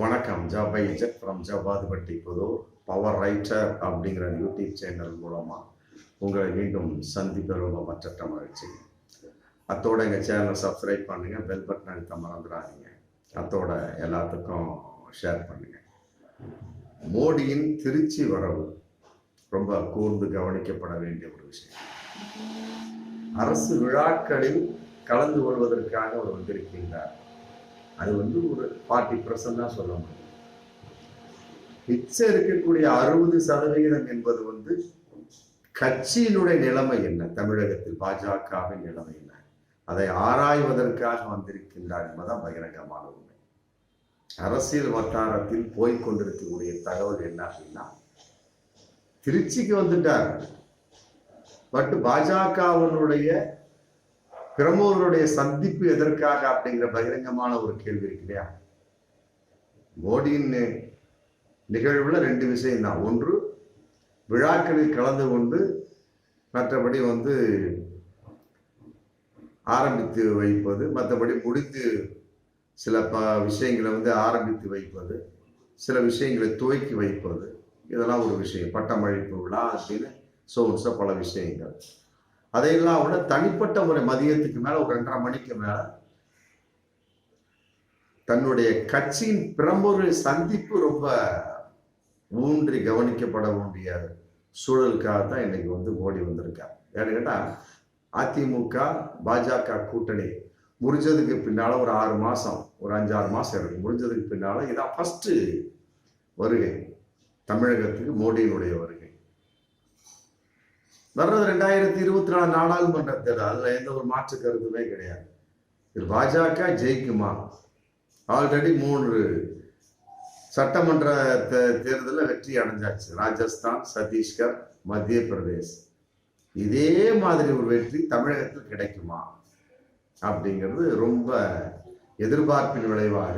வணக்கம். ஜபை jet from Jabathipatti Pudur. Power writer அப்படிங்கிற யூடியூப் சேனல் மூலமாக உங்களை மீண்டும் சந்திப்பதில் ரொம்ப மற்றற்ற மகிழ்ச்சி. அத்தோட எங்கள் சேனலை சப்ஸ்கிரைப் பண்ணுங்கள் பெல் பட்டன் அழுத்த மறந்துடாதீங்க. அத்தோட எல்லாத்துக்கும் ஷேர் பண்ணுங்கள் மோடியின் திருச்சி வரவு ரொம்ப கூர்ந்து கவனிக்கப்பட வேண்டிய ஒரு விஷயம். அரசு விழாக்களில் கலந்து கொள்வதற்காக அவர் வந்திருக்கின்றார். அது வந்து ஒரு ஃபார்ட்டி பர்சன்ட் தான் சொல்ல முடியும். மிச்சம் இருக்கக்கூடிய அறுபது சதவிகிதம் என்பது வந்து கட்சியினுடைய நிலைமை என்ன? தமிழகத்தில் பாஜகவின் நிலைமை என்ன? அதை ஆராய்வதற்காக வந்திருக்கின்றார் என்பதுதான் பகிரங்கமான உண்மை. அரசியல் வட்டாரத்தில் போய்கொண்டிருக்கக்கூடிய தகவல் என்ன அப்படின்னா திருச்சிக்கு வந்துட்டார். பட் பாஜகவினுடைய பிரமுகருடைய சந்திப்பு எதற்காக அப்படிங்கிற பகிரங்கமான ஒரு கேள்வி இருக்கு இல்லையா? மோடியின் நிகழ்வுல ரெண்டு விஷயம் தான். ஒன்று விழாக்களில் கலந்து கொண்டு மற்றபடி வந்து ஆரம்பித்து வைப்பது மற்றபடி முடித்து சில ப விஷயங்களை வந்து ஆரம்பித்து வைப்பது சில விஷயங்களை துவக்கி வைப்பது. இதெல்லாம் ஒரு விஷயம். பட்டமளிப்பு விழா அப்படின்னு ஸோ பல விஷயங்கள். அதையெல்லாம் விட தனிப்பட்ட முறை மதியத்துக்கு மேல ஒரு ரெண்டரை மணிக்கு மேல தன்னுடைய கட்சியின் பிரம்பொரு சந்திப்பு ரொம்ப ஊன்றி கவனிக்கப்பட வேண்டிய சூழலுக்காக தான் இன்னைக்கு வந்து ஓடி வந்திருக்கார். ஏன்னு கேட்டா அதிமுக பாஜக கூட்டணி முடிஞ்சதுக்கு பின்னால ஒரு ஆறு மாசம் ஒரு அஞ்சாறு மாசம் இருக்கு. முடிஞ்சதுக்கு பின்னால இதான் ஃபர்ஸ்ட் வருகை. தமிழகத்துக்கு மோடியினுடைய வருகை. வர்றது ரெண்டாயிரத்தி இருபத்தி நாலு நாடாளுமன்ற தேர்தல் அதுல எந்த ஒரு மாற்று கருத்துமே கிடையாது. இது பாஜக ஜெயிக்குமா? ஆல்ரெடி மூன்று சட்டமன்ற தேர்தலில் வெற்றி அடைஞ்சாச்சு. ராஜஸ்தான் சத்தீஸ்கர் மத்திய பிரதேஷ் இதே மாதிரி ஒரு வெற்றி தமிழகத்தில் கிடைக்குமா? அப்படிங்கிறது ரொம்ப எதிர்பார்ப்பின் விளைவாக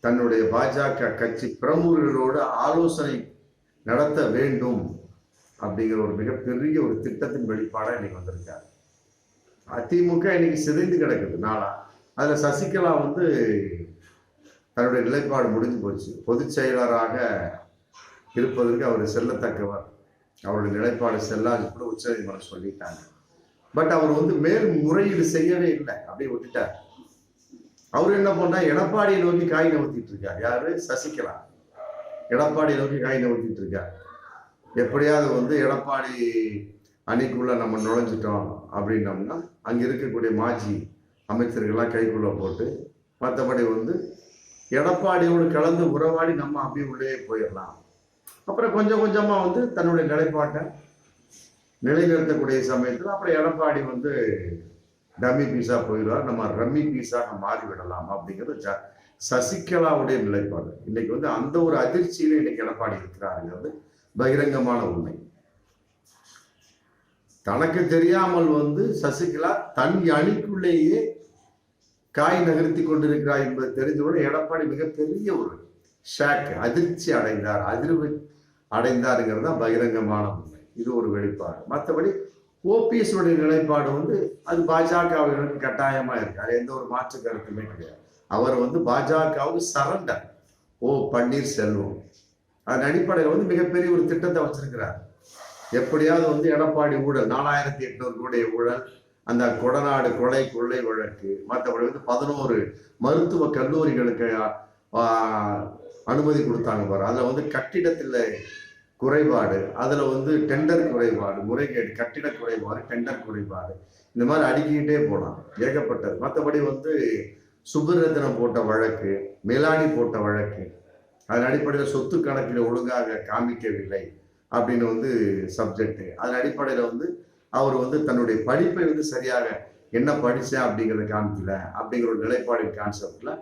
தன்னுடைய பாஜக கட்சி பிரமுகர்களோடு ஆலோசனை நடத்த வேண்டும். அப்படிங்கிற ஒரு மிகப்பெரிய ஒரு திட்டத்தின் வெளிப்பாடாக இன்னைக்கு வந்திருக்காரு. அதிமுக இன்னைக்கு சிதைந்து கிடக்குது நாளா. அதில் சசிகலா வந்து தன்னுடைய நிலைப்பாடு முடிஞ்சு போச்சு. பொதுச் செயலராக இருப்பதற்கு அவர் செல்லத்தக்கவர். அவருடைய நிலைப்பாடு செல்லாது கூட உச்ச நீதிமன்றம் சொல்லிட்டாங்க. பட் அவர் வந்து மேல் முறையீடு செய்யவே இல்லை அப்படியே விட்டுட்டார். அவர் என்ன பண்ணா எடப்பாடியை நோக்கி காய் நவுத்திட்டு இருக்கார். யாரு? சசிகலா. எடப்பாடியை நோக்கி காய் நவுத்திட்டு இருக்கார். எப்படியாவது வந்து எடப்பாடி அணிக்குள்ளே நம்ம நுழைஞ்சிட்டோம் அப்படின்னோம்னா அங்கே இருக்கக்கூடிய மாஜி அமைச்சர்கள்லாம் கைக்குள்ளே போட்டு மற்றபடி வந்து எடப்பாடியோடு கலந்து உறவாடி நம்ம அப்படி உள்ளே போயிடலாம். அப்புறம் கொஞ்சம் கொஞ்சமாக வந்து தன்னுடைய நிலைப்பாட்டை நிலைநிறுத்தக்கூடிய சமயத்தில் அப்புறம் எடப்பாடி வந்து டம்மி பீஸா போயிடுவார். நம்ம ரம்மி பீஸாக மாறி விடலாம் அப்படிங்கிறது ச சசிகலாவுடைய நிலைப்பாடு. இன்னைக்கு வந்து அந்த ஒரு அதிர்ச்சியில இன்னைக்கு எடப்பாடி இருக்கிறாருங்கிறது பகிரங்கமான உண்மை. தனக்கு தெரியாமல் வந்து சசிகலா தன் அணிக்குள்ளேயே காய் நகர்த்தி கொண்டிருக்கிறார் என்பது தெரிந்தவுடன் எடப்பாடி மிகப்பெரிய ஒரு ஷாக் அதிர்ச்சி அடைந்தார். அதிர்வு அடைந்தாருங்கிறது தான் பகிரங்கமான உண்மை. இது ஒரு வெளிப்பாடு. மற்றபடி ஓபிஎஸ் உடைய நிலைப்பாடு வந்து அது பாஜகவினருக்கு கட்டாயமா இருக்கு. அது எந்த ஒரு மாற்று கருத்துமே கிடையாது. அவர் வந்து பாஜகவுக்கு சரண்டர் ஓ பன்னீர்செல்வம். அதன் அடிப்படையில் வந்து மிகப்பெரிய ஒரு திட்டத்தை வச்சிருக்கிறார். எப்படியாவது வந்து எடப்பாடி ஊழல் நாலாயிரத்தி எட்நூறு கோடி ஊழல் அந்த கொடநாடு கொலை கொள்ளை வழக்கு மற்றபடி வந்து பதினோரு மருத்துவ கல்லூரிகளுக்கு அனுமதி கொடுத்தாங்க பாரு. அதில் வந்து கட்டிடத்தில் குறைபாடு அதில் வந்து டெண்டர் குறைபாடு முறைகேடு கட்டிட குறைபாடு டெண்டர் குறைபாடு இந்த மாதிரி அடுக்கிக்கிட்டே போகலாம் ஏகப்பட்டது. மற்றபடி வந்து சுப்புரத்தினம் போட்ட வழக்கு மேலாணி போட்ட வழக்கு அதன் அடிப்படையில் சொத்து கணக்கில் ஒழுங்காக காமிக்கவில்லை அப்படின்னு வந்து சப்ஜெக்ட் அதன் அடிப்படையில் வந்து அவர் வந்து தன்னுடைய படிப்பை வந்து சரியாக என்ன படித்தேன் அப்படிங்கிறத காமிக்கல அப்படிங்கிற ஒரு நிலைப்பாடு கான்செப்டில்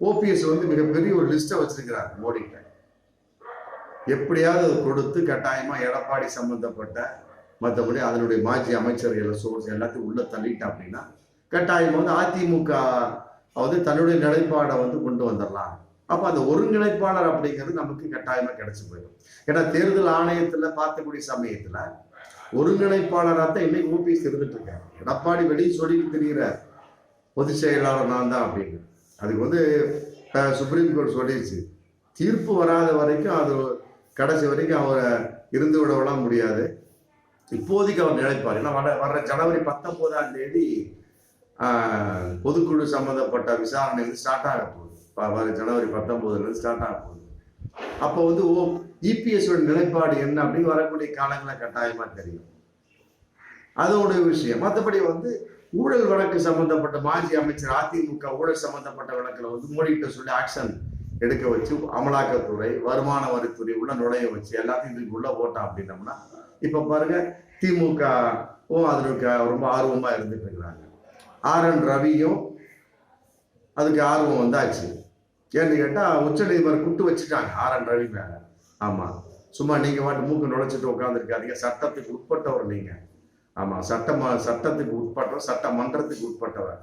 ஓபிஎஸ் வந்து மிகப்பெரிய ஒரு லிஸ்ட்டை வச்சிருக்கிறார் மோடிகிட்ட. எப்படியாவது கொடுத்து கட்டாயமாக எடப்பாடி சம்பந்தப்பட்ட மற்றபடி அதனுடைய மாஜி அமைச்சர்கள் சோர்ஸ் எல்லாத்தையும் உள்ள தள்ளிட்டா அப்படின்னா கட்டாயம் வந்து அதிமுக வந்து தன்னுடைய நிலைப்பாடை வந்து கொண்டு வந்துடலாம். அப்போ அந்த ஒருங்கிணைப்பாளர் அப்படிங்கிறது நமக்கு கட்டாயமாக கிடைச்சி போயிடும். ஏன்னா தேர்தல் ஆணையத்தில் பார்க்கக்கூடிய சமயத்தில் ஒருங்கிணைப்பாளராக தான் இன்னைக்கு ஓபிஎஸ் இருந்துட்டு இருக்காரு. எடப்பாடி வெளியே சொல்லிட்டு தெரிகிறார் பொதுச் செயலாளர் நான் தான் அப்படின்னு. அதுக்கு வந்து சுப்ரீம் கோர்ட் சொல்லிடுச்சு தீர்ப்பு வராத வரைக்கும் அது கடைசி வரைக்கும் அவரை இருந்து விடவெல்லாம் முடியாது. இப்போதைக்கு அவர் நினைப்பார் ஏன்னா வர வர்ற ஜனவரி பத்தொன்பதாம் தேதி பொதுக்குழு சம்மந்தப்பட்ட விசாரணை வந்து ஸ்டார்ட் ஆக போகுது. வர ஜனவரி பத்தொன்பதுல இருந்து ஸ்டார்ட் ஆக போகுது. அப்போ வந்து ஓ இபிஎஸோட நிலைப்பாடு என்ன அப்படின்னு வரக்கூடிய காலங்களில் கட்டாயமா தெரியும். அதோட விஷயம். மற்றபடி வந்து ஊழல் வழக்கு சம்பந்தப்பட்ட மாஜி அமைச்சர் அதிமுக ஊழல் சம்பந்தப்பட்ட வழக்கில் வந்து மோடிகிட்ட சொல்லி ஆக்ஷன் எடுக்க வச்சு அமலாக்கத்துறை வருமான வரித்துறை உள்ள நுழைய வச்சு எல்லாத்தையும் இதுக்கு உள்ள போட்டான் அப்படின்னோம்னா இப்போ பாருங்க திமுக ஓ ரொம்ப ஆர்வமா இருந்துட்டு இருக்கிறாங்க. ஆர் என் ரவியும் அதுக்கு ஆர்வம் வந்தாச்சு. ஏன்னு கேட்டால் உச்ச நீதிமன்றம் குட்டு வச்சுட்டாங்க. ஆர் என் ரவி மேலே. ஆமாம் சும்மா நீங்கள் வாட்டு மூக்கு நுழைச்சிட்டு உட்காந்துருக்காதீங்க சட்டத்துக்கு உட்பட்டவர் நீங்கள் ஆமாம் சட்டமா சட்டத்துக்கு உட்பட்டவர் சட்டமன்றத்துக்கு உட்பட்டவர்.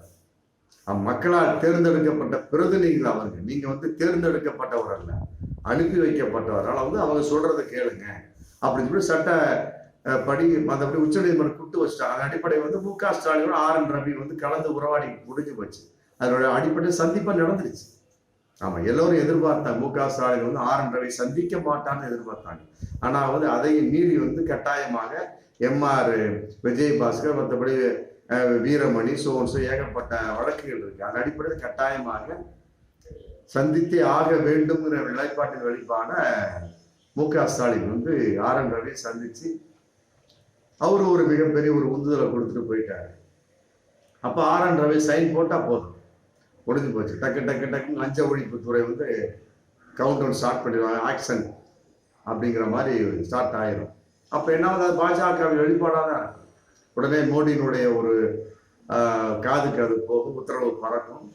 மக்களால் தேர்ந்தெடுக்கப்பட்ட பிரதிநிதிகள் அவங்க நீங்கள் வந்து தேர்ந்தெடுக்கப்பட்டவர் அல்ல. அனுப்பி வைக்கப்பட்டவர். வந்து அவங்க சொல்கிறத கேளுங்க. அப்படின்னு சொல்லி சட்ட படி மற்றபடி உச்சநீதிமன்றம் கூட்டு வச்சுட்டாங்க. அதன் அடிப்படையை வந்து மு க ஸ்டாலினோட ஆர் என் ரவி வந்து கலந்து உறவாடி முடிஞ்சு போச்சு. அதனுடைய அடிப்படை சந்திப்பாக நடந்துருச்சு. ஆமா எல்லோரும் எதிர்பார்த்தாங்க. மு க ஸ்டாலின் வந்து ஆர் என் ரவி சந்திக்க மாட்டான்னு எதிர்பார்த்தாங்க. ஆனா வந்து அதையும் மீறி வந்து கட்டாயமாக எம்ஆர் விஜயபாஸ்கர் மற்றபடி வீரமணி சோன்சோ ஏகப்பட்ட வழக்குகள் இருக்கு. அதன் அடிப்படையில் கட்டாயமாக சந்தித்தே ஆக வேண்டும்ங்கிற நிலைப்பாட்டின் வெளிப்பான மு க ஸ்டாலின் வந்து ஆர் என் ரவியை சந்திச்சு அவரு ஒரு மிகப்பெரிய ஒரு உந்துதலை கொடுத்துட்டு போயிட்டாரு. அப்ப ஆர் என் ரவி சைன் போட்டா போதும். முடிஞ்சு போச்சு. டக்கு டக்கு டக்குன்னு லஞ்ச ஒழிப்புத்துறை வந்து கவுண்ட் டவுன் ஸ்டார்ட் பண்ணிடுவாங்க. ஆக்ஷன் அப்படிங்கிற மாதிரி ஸ்டார்ட் ஆயிரும். அப்போ என்ன ஆகுது? அது பாஜக வெளிப்பாடாக தான் இருக்கும். உடனே மோடியினுடைய ஒரு காது காதுக்கு அது போகும் உத்தரவு பறக்கும்.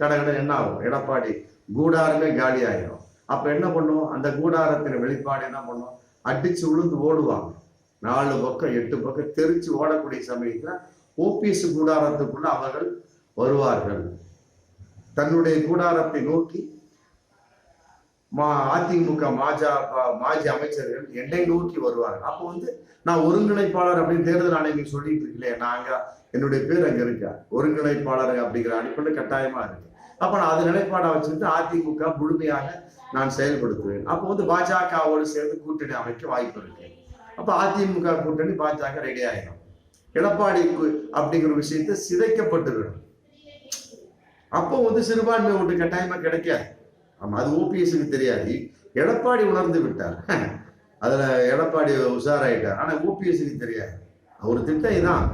கடை கடை என்ன ஆகும் எடப்பாடி கூடாரமே காலி ஆயிரும் அப்போ என்ன பண்ணும்? அந்த கூடாரத்தின் வெளிப்பாடு என்ன பண்ணும்? அடிச்சு உளுந்து ஓடுவாங்க. நாலு பக்கம் எட்டு பக்கம் தெரிச்சு ஓடக்கூடிய சமயத்தில் ஓபிஎஸ் கூடாரத்துக்குள்ள அவர்கள் வருவார்கள். தன்னுடைய கூடாரத்தை நோக்கி மா அதிமுக மாஜா மாஜி அமைச்சர்கள் என்னை நோக்கி வருவார்கள். அப்போ வந்து நான் ஒருங்கிணைப்பாளர் அப்படின்னு தேர்தல் ஆணையம் சொல்லிட்டு இருக்கலையே நாங்க என்னுடைய பேர் அங்க இருக்கா? ஒருங்கிணைப்பாளர் அப்படிங்கிற அடிப்படை கட்டாயமா இருக்கு. அப்ப நான் அது நிலைப்பாடா வச்சிருந்து அதிமுக முழுமையாக நான் செயல்படுத்துவேன். அப்போ வந்து பாஜகவோடு சேர்ந்து கூட்டணி அமைக்க வாய்ப்பு இருக்கு. அப்ப அதிமுக கூட்டணி பாஜக ரெடி ஆயிடும் எடப்பாடி கு- அப்படிங்கிற விஷயத்தை சிதைக்கப்பட்டுவிடும் அப்போ வந்து சிறுபான்மை ஓட்டு கட்டாயமா கிடைக்காது. ஆமா அது ஓபிஎஸ்க்கு தெரியாது. எடப்பாடி உணர்ந்து விட்டார். அதுல எடப்பாடி உஷாராயிட்டார். ஆனா ஓபிஎஸ்க்கு தெரியாது. அவர் திட்டம் இதான்.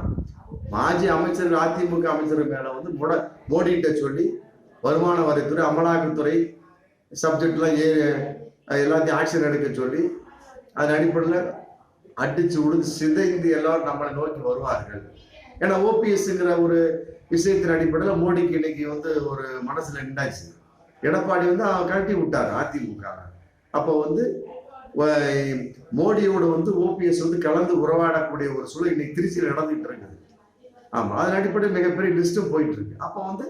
மாஜி அமைச்சர் அதிமுக அமைச்சர் மேல வந்து முட மோடிகிட்ட சொல்லி வருமான வரித்துறை அமலாக்கத்துறை சப்ஜெக்ட்லாம் ஏ எல்லாத்தையும் ஆக்ஷன் எடுக்க சொல்லி அதன் அடிப்படையில் அடிச்சு விழுந்து சிதைந்து எல்லாரும் நம்மளை நோக்கி வருவார்கள். ஏன்னா ஓபிஎஸ்ங்கிற ஒரு விஷயத்தின் அடிப்படையில் மோடிக்கு இன்னைக்கு வந்து ஒரு மனசுல நின்றாச்சு. எடப்பாடி வந்து கழட்டி விட்டார் அதிமுக. அப்போ வந்து மோடியோட வந்து ஓபிஎஸ் வந்து கலந்து உறவாடக்கூடிய ஒரு சூழல் இன்னைக்கு திருச்சியில் நடந்துட்டு இருக்குது. ஆமா அதன் அடிப்படையில் மிகப்பெரிய லிஸ்ட்டும் போயிட்டு இருக்கு. அப்போ வந்து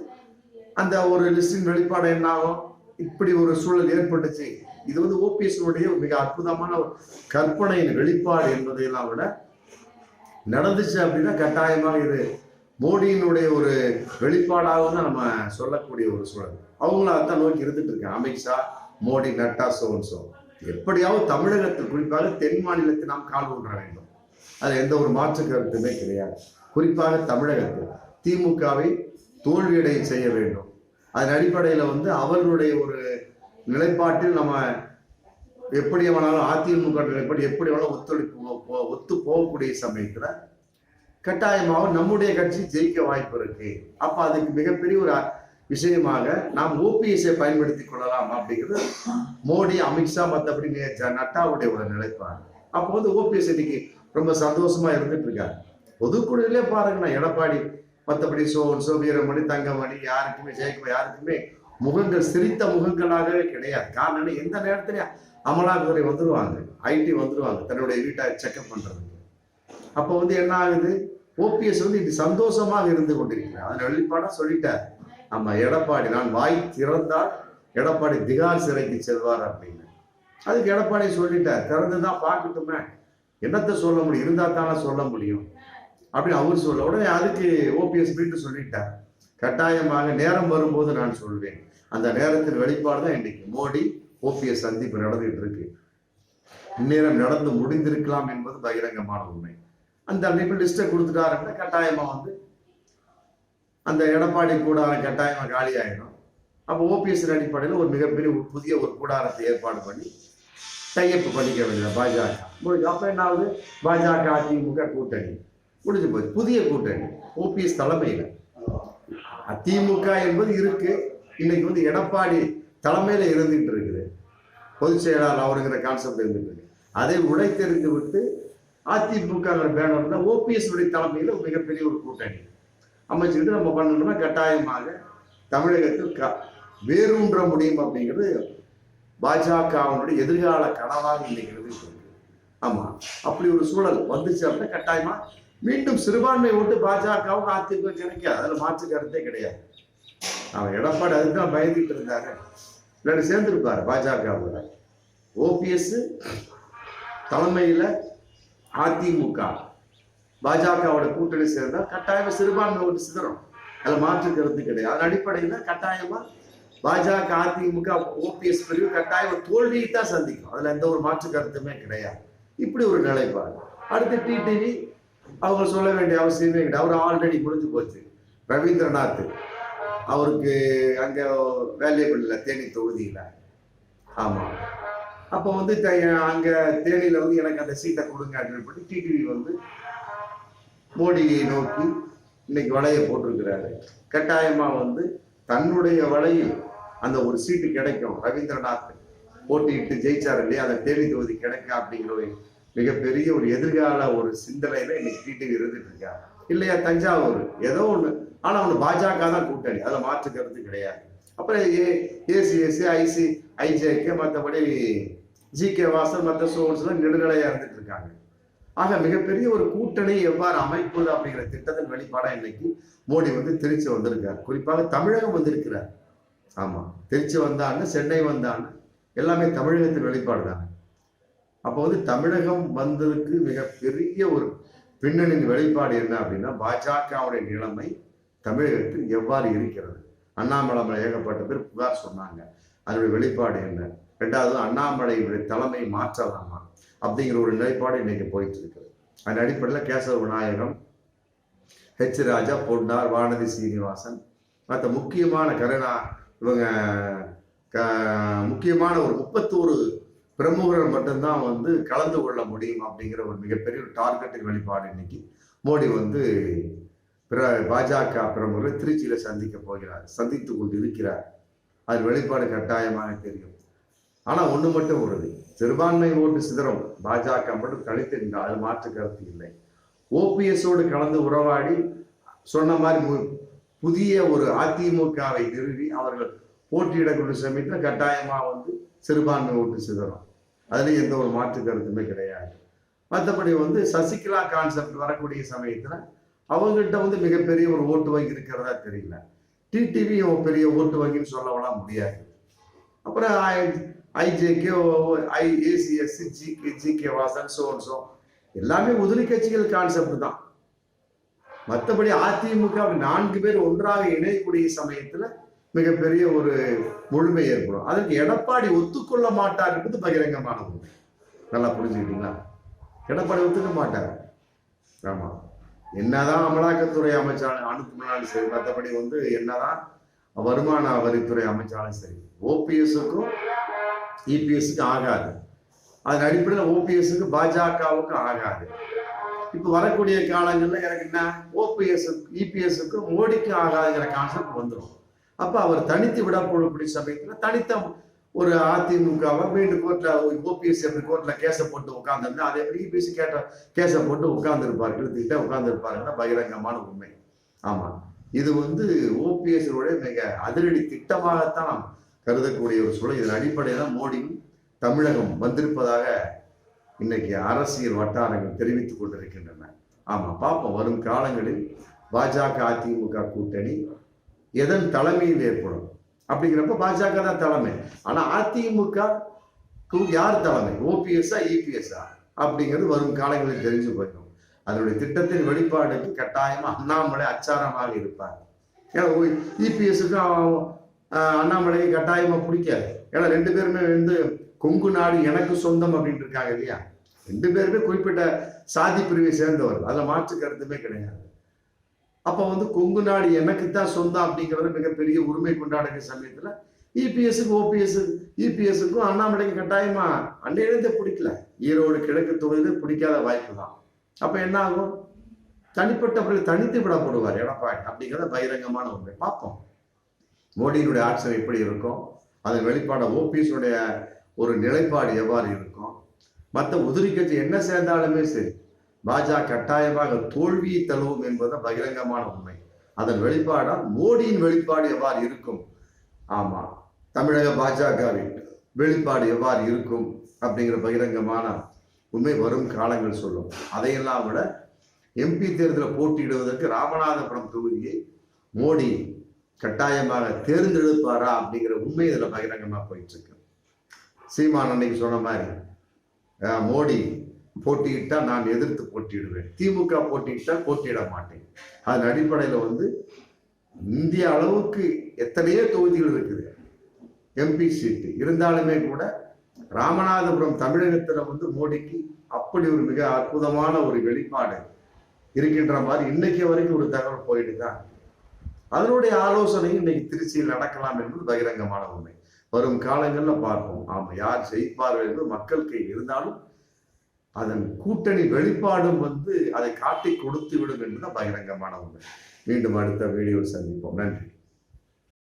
அந்த ஒரு லிஸ்டின் வெளிப்பாடு என்ன ஆகும்? இப்படி ஒரு சூழல் ஏற்பட்டுச்சு. இது வந்து ஓபிஎஸ் மிக அற்புதமான ஒரு கற்பனையின் வெளிப்பாடு என்பதையெல்லாம் விட நடந்துச்சு அப்படின்னா கட்டாயமாக இது மோடியினுடைய ஒரு வெளிப்பாடாகவும் தான் நம்ம சொல்லக்கூடிய ஒரு சூழல். அவங்களும் அதான் நோக்கி இருந்துட்டு இருக்காங்க. அமித்ஷா மோடி நட்டா சோன்சோ எப்படியாவது தமிழகத்தில் குறிப்பாக தென் மாநிலத்தில் நாம் கால் ஊன்ற வேண்டும். அது எந்த ஒரு மாற்று கருத்துமே கிடையாது. குறிப்பாக தமிழகத்தில் திமுகவை தோல்வியடைய செய்ய வேண்டும். அதன் அடிப்படையில் வந்து அவர்களுடைய ஒரு நிலைப்பாட்டில் நம்ம எப்படி வேணாலும் அதிமுக எப்படி எப்படி வேணாலும் ஒத்துழைப்பு ஒத்து போகக்கூடிய சமயத்துல கட்டாயமாக நம்முடைய கட்சி ஜெயிக்க வாய்ப்பு இருக்கு. அப்ப அதுக்கு மிகப்பெரிய ஒரு விஷயமாக நாம் ஓபிஎஸ்ஐ பயன்படுத்திக் கொள்ளலாம் அப்படிங்கிறது மோடி அமித்ஷா மற்றபடி நட்டாவுடைய ஒரு நிலைப்பாடு. அப்போ வந்து ஓபிஎஸ் இன்னைக்கு ரொம்ப சந்தோஷமா இருந்துட்டு இருக்காரு. பொதுக்குழுவிலே பாருங்கண்ணா எடப்பாடி மற்றபடி சோ சோ வீரமணி தங்கமணி யாருக்குமே ஜெயக்குமார் யாருக்குமே முகங்கள் சிரித்த முகங்களாகவே கிடையாது. காரணம் எந்த நேரத்திலையும் அமலாக்கத்துறை வந்துருவாங்க. ஐடி வந்துருவாங்க. தன்னுடைய வீட்டை செக்அப் பண்ணுறதுக்கு அப்போ வந்து என்ன ஆகுது? ஓபிஎஸ் வந்து இது சந்தோஷமாக இருந்து கொண்டிருக்கிறார். அதன் வெளிப்பாடாக சொல்லிட்டார். நம்ம எடப்பாடி நான் வாய் திறந்தால் எடப்பாடி திகார் சிறைக்கு செல்வார் அப்படின்னு. அதுக்கு எடப்பாடி சொல்லிட்டார். திறந்துதான் பார்க்கட்டுமே. என்னத்தை சொல்ல முடியும்? இருந்தால் தானே சொல்ல முடியும். அப்படின்னு அவர் சொல்ல உடனே அதுக்கு ஓபிஎஸ் மீண்டும் சொல்லிட்டார். கட்டாயமாக நேரம் வரும்போது நான் சொல்வேன். அந்த நேரத்தின் வெளிப்பாடு தான் இன்னைக்கு. மோடி ஓபிஎஸ் சந்திப்பு நடந்துகிட்டு இருக்கு. இந்நேரம் நடந்து முடிந்திருக்கலாம் என்பது பகிரங்கமான உண்மை. அந்த அன்னைக்கு லிஸ்ட்டை கொடுத்துட்டாருன்னா கட்டாயமா வந்து அந்த எடப்பாடி கூடாரம் கட்டாயமா காலி ஆயிடும். அப்போ ஓபிஎஸ் அடிப்படையில் ஒரு மிகப்பெரிய ஒரு புதிய ஒரு கூடாரத்தை ஏற்பாடு பண்ணி டையப்பு பண்ணிக்க வேண்டியது பாஜக. முடிஞ்சு அப்போ என்ன ஆகுது பாஜக அதிமுக கூட்டணி. முடிஞ்சு போச்சு. புதிய கூட்டணி. ஓபிஎஸ் தலைமையில். அதிமுக என்பது இருக்கு. இன்னைக்கு வந்து எடப்பாடி தலைமையில இருந்துட்டு இருக்கு. பொதுச் செயலாளர் அவருங்கிற கான்செப்ட் இருந்துட்டு அதை உடைத்தெறிந்து விட்டு அதிமுக பேனர்ல ஓபிஎஸ் உடைய தலைமையில் மிகப்பெரிய ஒரு கூட்டணி. அமைச்சுக்கிட்டு நம்ம பண்ணணும்னா கட்டாயமாக தமிழகத்தில் க வேரூன்ற முடியும் அப்படிங்கிறது பாஜகவினுடைய எதிர்கால கனவாக இன்னைக்கு ஆமாம் அப்படி ஒரு சூழல் வந்துச்சு அப்படின்னா கட்டாயமா மீண்டும் சிறுபான்மை ஓட்டு பாஜகவும் அதிமுக கிடைக்காது அதில் மாற்று கருத்தே கிடையாது. அவன் எடப்பாடி அதுக்கு தான் பயந்துட்டு இருந்தாங்க இல்லாட்டி சேர்ந்திருப்பாரு பாஜகவோட ஓபிஎஸ் தலைமையில அதிமுக. பாஜகவோட கூட்டணி சேர்ந்தா கட்டாயமாக சிறுபான்மை ஓட்டு சிதறும். அதில் மாற்று கருத்து கிடையாது. அதன் அடிப்படையில கட்டாயமா பாஜக அதிமுக ஓபிஎஸ் பிரிவு கட்டாயம் தோல்வியை தான் சந்திக்கும். அதில் எந்த ஒரு மாற்று கருத்துமே கிடையாது. இப்படி ஒரு நிலைப்பாடு. அடுத்து டிடிவி அவங்க சொல்ல வேண்டிய அவசியமே கிடையாது. அவர் ஆல்ரெடி முடிஞ்சு போச்சு. ரவீந்திரநாத். அவருக்கு அங்க வேல்யூபிள் இல்லை தேனி தொகுதியில. ஆமா. அப்போ வந்து த- அங்க தேனியில வந்து எனக்கு அந்த சீட்டை கொடுங்க அப்படின்னு டிடிவி வந்து மோடியை நோக்கி இன்னைக்கு வலையை போட்டிருக்கிறாரு. கட்டாயமா வந்து தன்னுடைய வலையில் அந்த ஒரு சீட்டு கிடைக்கும். ரவீந்திரநாத் போட்டியிட்டு ஜெயிச்சார் இல்லையா? அந்த தேனி தொகுதி கிடைக்கும் அப்படிங்கிற ஒரு மிகப்பெரிய ஒரு எதிர்கால ஒரு சிந்தனையில இன்னைக்கு டிடிவி இருந்துட்டு இருக்காங்க இல்லையா தஞ்சாவூர்? ஏதோ ஒண்ணு. ஆனால் அவனு பாஜக தான் கூட்டணி. அதில் மாற்று கிடையாது. அப்புறம் ஏ ஏசிஎஸ்சி ஐசி ஐஜேகே மற்றபடி ஜி கே வாசன் மற்ற சோர்ஸ்லாம் நெடுநிலையாக இருந்துட்டு இருக்காங்க. ஆக மிகப்பெரிய ஒரு கூட்டணி எவ்வாறு அமைப்பது அப்படிங்கிற திட்டத்தின் வெளிப்பாடாக இன்னைக்கு மோடி வந்து திருச்சி வந்திருக்கார். குறிப்பாக தமிழகம் வந்திருக்கிறார். ஆமாம் திருச்சி வந்தான்னு சென்னை வந்தான்னு எல்லாமே தமிழகத்தின் வெளிப்பாடு தான் அப்போ வந்து தமிழகம் வந்ததுக்கு மிகப்பெரிய ஒரு பின்னணியின் வெளிப்பாடு என்ன அப்படின்னா பாஜகவுடைய நிலைமை தமிழகத்தில் எவ்வாறு இருக்கிறது? அண்ணாமலை ஏகப்பட்ட பேர் புகார் சொன்னாங்க. அதனுடைய வெளிப்பாடு என்ன? ரெண்டாவது அண்ணாமலையுடைய தலைமை மாற்றலாமா? அப்படிங்கிற ஒரு நிலைப்பாடு இன்னைக்கு போயிட்டு இருக்குது அதன் அடிப்படையில் கேசவ விநாயகம் ஹெச் ராஜா பொன்னார் வானதி சீனிவாசன் மற்ற முக்கியமான கருணா இவங்க க முக்கியமான ஒரு முப்பத்தோரு பிரமுகர்கள் மட்டும்தான் வந்து கலந்து கொள்ள முடியும் அப்படிங்கிற ஒரு மிகப்பெரிய ஒரு டார்கெட்டின் வெளிப்பாடு இன்னைக்கு. மோடி வந்து பிற பாஜக பிரமுகரை திருச்சியில் சந்திக்க போகிறார் சந்தித்து கொண்டு இருக்கிறார் அது வெளிப்பாடு கட்டாயமாக தெரியும். ஆனால் ஒன்று மட்டும் உறுதி. சிறுபான்மை ஓட்டு சிதறம். பாஜக மட்டும் தனித்து அது மாற்று கருத்து இல்லை. ஓபிஎஸோடு கலந்து உறவாடி சொன்ன மாதிரி மு- புதிய ஒரு அதிமுகவை நிறுவி அவர்கள் போட்டியிடக்கூடிய சமயத்தில் கட்டாயமாக வந்து சிறுபான்மை ஓட்டு சிதறும். அதில் எந்த ஒரு மாற்று கருத்துமே கிடையாது. மற்றபடி வந்து சசிகலா கான்செப்ட் வரக்கூடிய சமயத்தில் அவங்கள்ட்ட வந்து மிகப்பெரிய ஒரு ஓட்டு வங்கி இருக்கிறதா தெரியல. டிடிவி பெரிய ஓட்டு வங்கின்னு சொல்லவெல்லாம் முடியாது. அப்புறம் IJK I ACSC GK GK Vasan சோன்சோ எல்லாமே உதிரி கட்சிகள் கான்செப்ட் தான். மற்றபடி அதிமுக நான்கு பேர் ஒன்றாக இணையக்கூடிய சமயத்தில் மிகப்பெரிய ஒரு முழுமை ஏற்படும். அதற்கு எடப்பாடி ஒத்துக்கொள்ள மாட்டார் என்பது பகிரங்கமான உண்மை நல்லா புரிஞ்சுக்கிட்டீங்களா? எடப்பாடி ஒத்துக்க மாட்டார். ஆமாம் என்னதான் அமலாக்கத்துறை அமைச்சாலும் அனுப்புனாலும் சரி மற்றபடி வந்து என்னதான் வருமான வரித்துறை அமைச்சாலும் சரி ஓபிஎஸ்க்கும் இபிஎஸ்க்கும் ஆகாது. அதன் அடிப்படையில் ஓபிஎஸ்க்கு பாஜகவுக்கும் ஆகாது. இப்போ வரக்கூடிய காலங்களில் எனக்கு என்ன? ஓபிஎஸ் இபிஎஸ்க்கு மோடிக்கும் ஆகாதுங்கிற கான்செப்ட் வந்துடும் அப்போ அவர் தனித்து விடப்படக்கூடிய சமயத்தில் தனித்த ஒரு அதிமுகவை மீண்டும் கோர்ட்டில் ஓபிஎஸ் எப்படி கோர்ட்டில் கேஸை போட்டு உட்காந்துருந்தா அதே மாதிரி இபிஎஸ் கேட்ட கேஸை போட்டு உட்காந்துருப்பார்கள் இழுத்துக்கிட்ட உட்காந்துருப்பாருன்னா பகிரங்கமான உண்மை. ஆமாம் இது வந்து ஓபிஎஸ் மிக அதிரடி திட்டமாகத்தான் நாம் கருதக்கூடிய ஒரு சூழல். இதன் அடிப்படையில் தான் மோடியும் தமிழகம் வந்திருப்பதாக இன்னைக்கு அரசியல் வட்டாரங்கள் தெரிவித்துக் கொண்டிருக்கின்றன. ஆமா பார்ப்போம். வரும் காலங்களில் பாஜக அதிமுக கூட்டணி எதன் தலைமையில் ஏற்படும்? அப்படிங்கிறப்ப பாஜக தான் தலைமை. ஆனா அதிமுக யார் தலைமை? ஓபிஎஸ்ஆ இபிஎஸ்ஆ அப்படிங்கிறது வரும் காலங்களில் தெரிஞ்சு போயிடும். அதனுடைய திட்டத்தின் வெளிப்பாடுக்கு கட்டாயமா அண்ணாமலை அச்சாரமாக இருப்பார். ஏன்னா இபிஎஸ்க்கும் அண்ணாமலையை கட்டாயமா பிடிக்காது. ஏன்னா ரெண்டு பேருமே வந்து கொங்கு நாடு எனக்கு சொந்தம் அப்படின்ட்டு இருக்காங்க இல்லையா? ரெண்டு பேருமே குறிப்பிட்ட சாதி பிரிவை சேர்ந்தவர் அதுல மாற்று கருத்துமே கிடையாது. அப்போ வந்து கொங்கு நாடு எனக்கு தான் சொந்தம் அப்படிங்கிறது மிகப்பெரிய உரிமை கொண்டாடுகிற சமயத்தில் இபிஎஸ்க்கு ஓபிஎஸ் இபிஎஸ்க்கும் அண்ணாமலைக்கு கட்டாயமா அன்னையிலேருந்தே பிடிக்கல. ஈரோடு கிழக்கு தொகுதியில பிடிக்காத வாய்ப்பு தான் அப்போ என்ன ஆகும்? தனிப்பட்டவர்கள் தனித்து விடப்படுவார் எடப்பாடி அப்படிங்கிறத பகிரங்கமான உண்மை. பார்ப்போம். மோடியினுடைய ஆட்சி எப்படி இருக்கும்? அதன் வெளிப்பாட ஓபிஎஸுடைய ஒரு நிலைப்பாடு எவ்வாறு இருக்கும்? மற்ற உதிரி கட்சி என்ன சேர்ந்தாலுமே சரி பாஜக கட்டாயமாக தோல்வியை தழுவும் என்பது பகிரங்கமான உண்மை. அதன் வெளிப்பாடா மோடியின் வெளிப்பாடு எவ்வாறு இருக்கும்? ஆமா தமிழக பாஜகவின் வெளிப்பாடு எவ்வாறு இருக்கும் அப்படிங்கிற பகிரங்கமான உண்மை வரும் காலங்கள் சொல்லும். அதையெல்லாம் விட எம்பி தேர்தலில் போட்டியிடுவதற்கு ராமநாதபுரம் தொகுதியை மோடி கட்டாயமாக தேர்ந்தெடுப்பாரா அப்படிங்கிற உண்மை இதில் பகிரங்கமாக போயிட்டு இருக்கு. சீமான் அன்னைக்கு சொன்ன மாதிரி மோடி போட்டியிட்டால் நான் எதிர்த்து போட்டியிடுவேன். திமுக போட்டியிட்டால் போட்டியிட மாட்டேன். அதன் அடிப்படையில் வந்து இந்திய அளவுக்கு எத்தனையோ தொகுதிகள் இருக்குது. MP seat. இருந்தாலுமே கூட ராமநாதபுரம் தமிழகத்தில் வந்து மோடிக்கு அப்படி ஒரு மிக அற்புதமான ஒரு வெளிப்பாடு இருக்கின்ற மாதிரி இன்னைக்கு வரைக்கும் ஒரு தகவல் போயிட்டு தான் அதனுடைய ஆலோசனை இன்னைக்கு திருச்சியில் நடக்கலாம் என்பது பகிரங்கமான உண்மை. வரும் காலங்களில் பார்ப்போம். ஆமாம் யார் ஜெயிப்பார்கள் என்று மக்கள் கை இருந்தாலும் அதன் கூட்டணி வெளிப்பாடும் வந்து அதை காட்டி கொடுத்து விடும் என்பது பகிரங்கமான உண்மை. மீண்டும் அடுத்த வீடியோவில் சந்திப்போம். நன்றி.